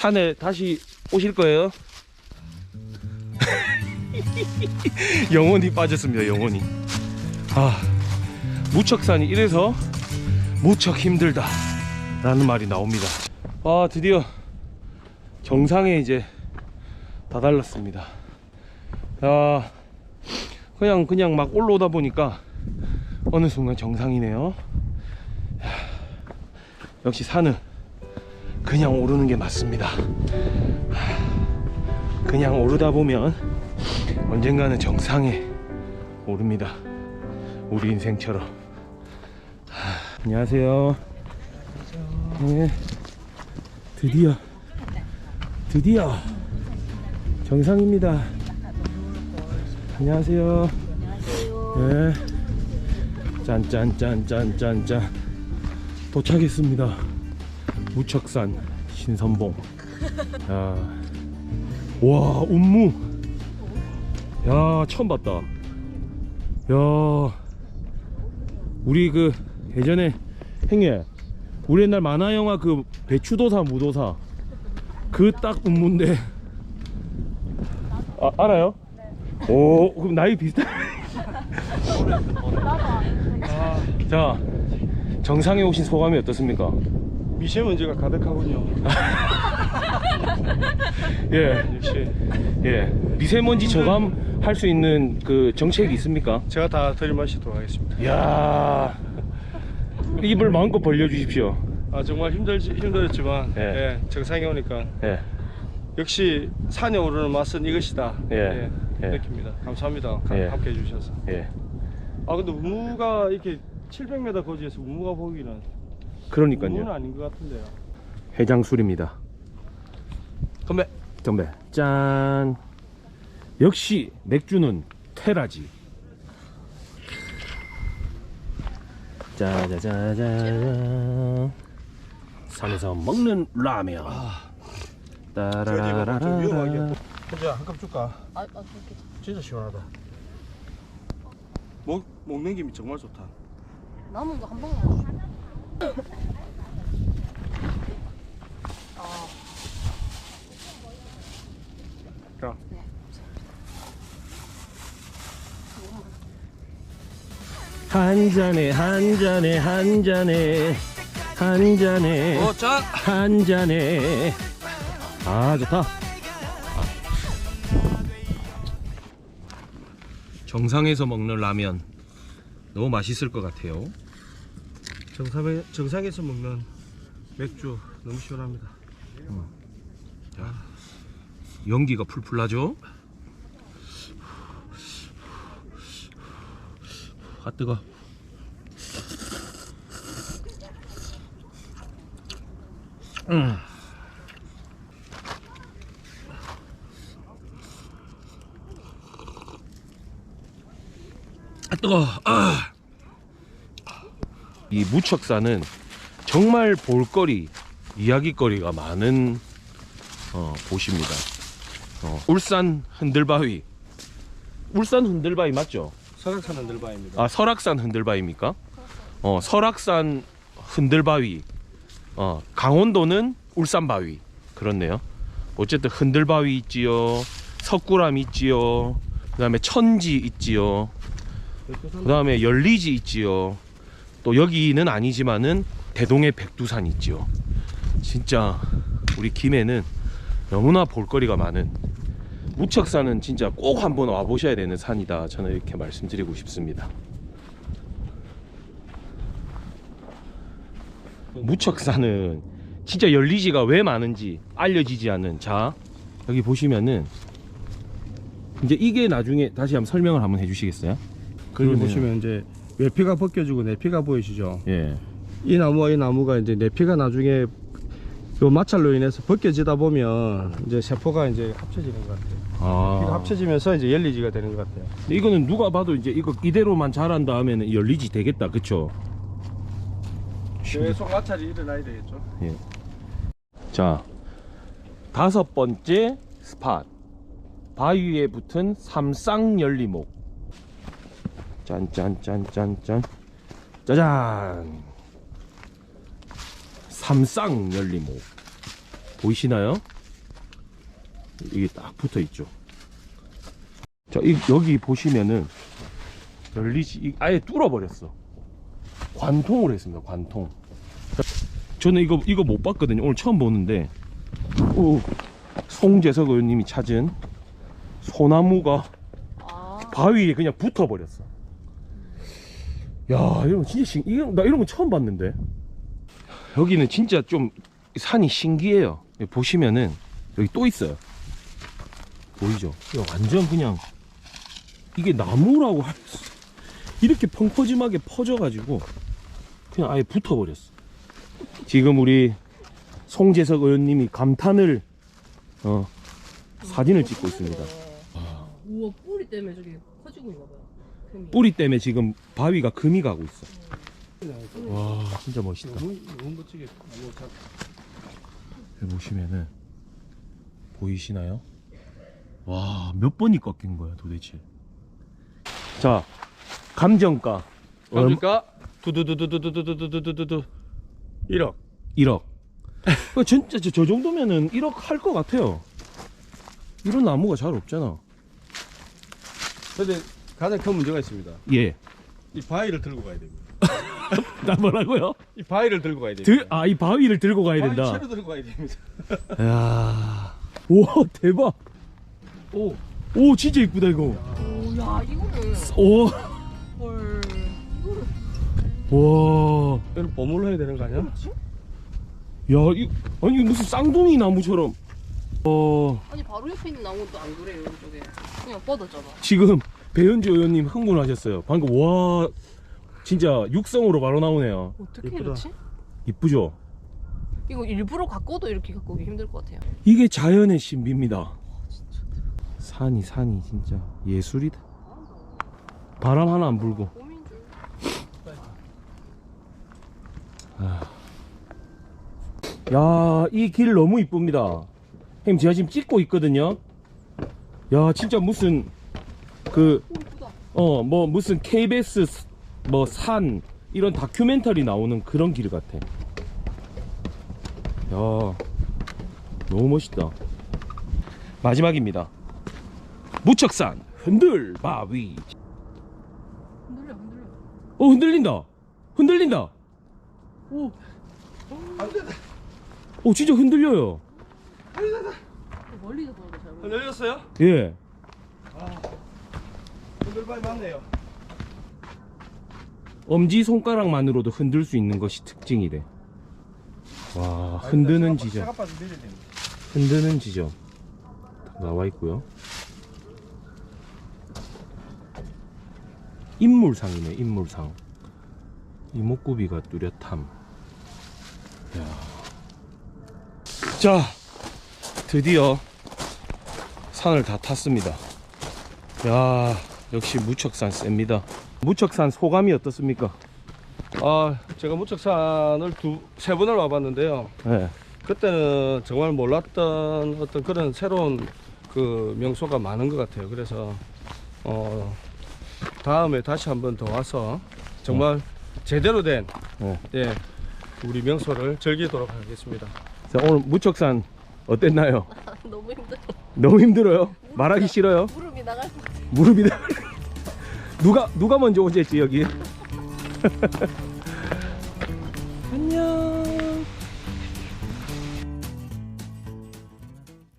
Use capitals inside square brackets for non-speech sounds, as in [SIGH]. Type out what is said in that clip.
산에 다시 오실 거예요? [LAUGHS] 영원히 빠졌습니다. 영원히. 아 무척산이 이래서 무척 힘들다 라는 말이 나옵니다. 아 드디어 정상에 이제 다달랐습니다. 야 그냥 그냥 막 올라오다 보니까 어느 순간 정상이네요. 야, 역시 산은 그냥 오르는 게 맞습니다. 하, 그냥 오르다 보면 언젠가는 정상에 오릅니다. 우리 인생처럼. 하, 안녕하세요. 네. 드디어 드디어 정상입니다. 안녕하세요. 네. 짠짠짠짠짠짠 도착했습니다. 무척산 신선봉. 야. 와 운무. 야 처음 봤다. 야 우리 그 예전에 행예 우리 옛날 만화 영화 그 배추도사 무도사 그 딱 운무인데 아 알아요? 오 그럼 나이 비슷한 [LAUGHS] 자 정상에 오신 소감이 어떻습니까? 미세먼지가 가득하군요. [LAUGHS] 예, 역시 예. 미세먼지 저감 할 수 있는 그 정책이 있습니까? 제가 다 들이마시도록 하겠습니다. 이야, 입을 마음껏 벌려주십시오. 아 정말 힘들지 힘들었지만 예. 예, 정상에 오니까 예, 역시 산에 오르는 맛은 이것이다. 예. 예. 느낍니다. 감사합니다. 가- 예. 함께 해주셔서. 예. 아 근데 우무가 이렇게 700m 거지에서 우무가 보기는 그러니까요. 아닌 것 같은데요. 해장술입니다. 건배. 건배. 짠. 역시 맥주는 테라지. 짜자자자. 산에서 먹는 라면. 따라라라라. 혼자 한컵 줄까? 아, 아, 그렇게. 진짜 시원하다. 먹 먹는 김이 정말 좋다. 남은 거 한 방에 안. 아, 자, 한 잔에 한 잔에 한 잔에 한 잔에 어, 짠. 한 잔에. 아 좋다. 정상에서 먹는 라면. 너무 맛있을 것 같아요 정상에 정상에서 먹는 맥주 너무 시원합니다. 연기가 풀풀 나죠 아 뜨거 음. 아 뜨거 아. 이 무척산은 정말 볼거리 이야기거리가 많은 어, 곳입니다. 어, 울산 흔들바위. 울산 흔들바위 맞죠? 설악산 흔들바입니다. 아 설악산 흔들바위입니까? 어 설악산 흔들바위. 어 강원도는 울산바위. 그렇네요. 어쨌든 흔들바위 있지요. 석굴암 있지요. 그 다음에 천지 있지요. 그 다음에 열리지 있지요 또 여기는 아니지만은 대동의 백두산 있지요 진짜 우리 김해는 너무나 볼거리가 많은 무척산은 진짜 꼭 한번 와보셔야 되는 산이다 저는 이렇게 말씀드리고 싶습니다 무척산은 진짜 열리지가 왜 많은지 알려지지 않는 자 여기 보시면은 이제 이게 나중에 다시 한번 설명을 한번 해주시겠어요? 그러네요. 보시면 이제 외피가 벗겨지고 내피가 보이시죠? 예. 이 나무와 이 나무가 이제 내피가 나중에 요 마찰로 인해서 벗겨지다 보면 이제 세포가 이제 합쳐지는 것 같아요. 아. 피가 합쳐지면서 이제 열리지가 되는 것 같아요. 이거는 누가 봐도 이제 이거 이대로만 자란 다음에는 열리지 되겠다, 그쵸? 계속 마찰이 일어나야 되겠죠. 자, 다섯 번째 스팟. 바위 위에 붙은 삼쌍 열리목. 짠짠짠짠짠. 짜잔. 삼쌍 열리목. 보이시나요? 이게 딱 붙어 있죠. 자, 이, 여기 보시면은 열리지, 이- 아예 뚫어버렸어. 관통을 했습니다. 관통. 자, 저는 이거 이거 못 봤거든요. 오늘 처음 보는데, 오, 송재석 의원님이 찾은 소나무가 아, 바위에 그냥 붙어버렸어. 야, 이런 거 진짜 신, 이런, 나 이런 거 처음 봤는데. 여기는 진짜 좀 산이 신기해요. 여기 보시면은 여기 또 있어요. 보이죠? 이거 완전 그냥 이게 나무라고 할 수, 이렇게 펑퍼짐하게 퍼져 가지고 그냥 아예 붙어 버렸어. 지금 우리 송재석 의원님이 감탄을 어, 사진을 찍고 있습니다. 우와 뿌리 때문에 저기 커지고 있나 봐요. 뿌리 때문에 지금 바위가 금이 가고 있어. 와, 진짜 멋있다. 너무 너무 멋지게 나무 잘 여기 보시면은 보이시나요? 와, 몇 번이 꺾인 거야, 도대체. 자, 감정가. 그러니까 두두두두두두두두두두두 1억 1억. [LAUGHS] 그 진짜 저, 저 정도면은 1억 할 것 같아요. 이런 나무가 잘 없잖아. 근데 가장 큰 문제가 있습니다 예. 이 바위를 들고 가야 됩니다 [LAUGHS] 나 뭐라고요? 이 바위를 들고 가야 됩니다 들, 아, 이 바위를 들고 가야 바위 된다. 채로 들고 가야 됩니다 야 우와, 대박. 오 오, 진짜 이쁘다, 이거. 오, 야 이거를 오, 헐 이거를 와. 이걸 해야 되는 거 아니야? 야, 이, 아니 이거 무슨 쌍둥이 나무처럼. 어, 아니 바로 옆에 있는 나무도 안 그래요 이쪽에 그냥 뻗었잖아. 지금 배현주 의원님 흥분하셨어요. 방금 와, 진짜 육성으로 바로 나오네요. 어떻게 예쁘다. 이렇지? 이쁘죠? 이거 일부러 갖고도 이렇게 갖고 오기 힘들 것 같아요. 이게 자연의 신비입니다. 산이 산이 진짜 예술이다. 바람 하나 안 불고. 고민 줄. 야, 이 길 너무 이쁩니다. 형님, 제가 지금 찍고 있거든요. 야, 진짜 무슨 그. 어, 뭐 무슨 KBS 뭐 산 이런 다큐멘터리 나오는 그런 길 같아. 야, 너무 멋있다. 마지막입니다. 무척산 흔들 바위. 흔들려 흔들려. 어, 흔들린다. 흔들린다. 오. 오, 진짜 흔들려요. 멀리서 보는 거잘 보여. 열렸어요? 예. 흔들바위 맞네요 엄지 손가락만으로도 흔들 수 있는 것이 특징이래. 와, 흔드는 지점. 흔드는 지점 나와 있고요. 인물상이네, 인물상. 이목구비가 뚜렷함. 야. 자, 드디어 산을 다 탔습니다. 야, 역시 무척산 셉니다. 무척산 소감이 어떻습니까? 아 제가 무척산을 두 세 번을 와봤는데요 네. 그때는 정말 몰랐던 어떤 그런 새로운 그 명소가 많은 것 같아요. 그래서 어 다음에 다시 한번 더 와서 정말 제대로 된 네. 예, 우리 명소를 즐기도록 하겠습니다. 자, 오늘 무척산 어땠나요? [LAUGHS] 너무 힘들어. 너무 힘들어요? 말하기 싫어요? 무릎이 같아. 무릎이다 누가 누가 먼저 오지 했지 여기. [LAUGHS] 안녕.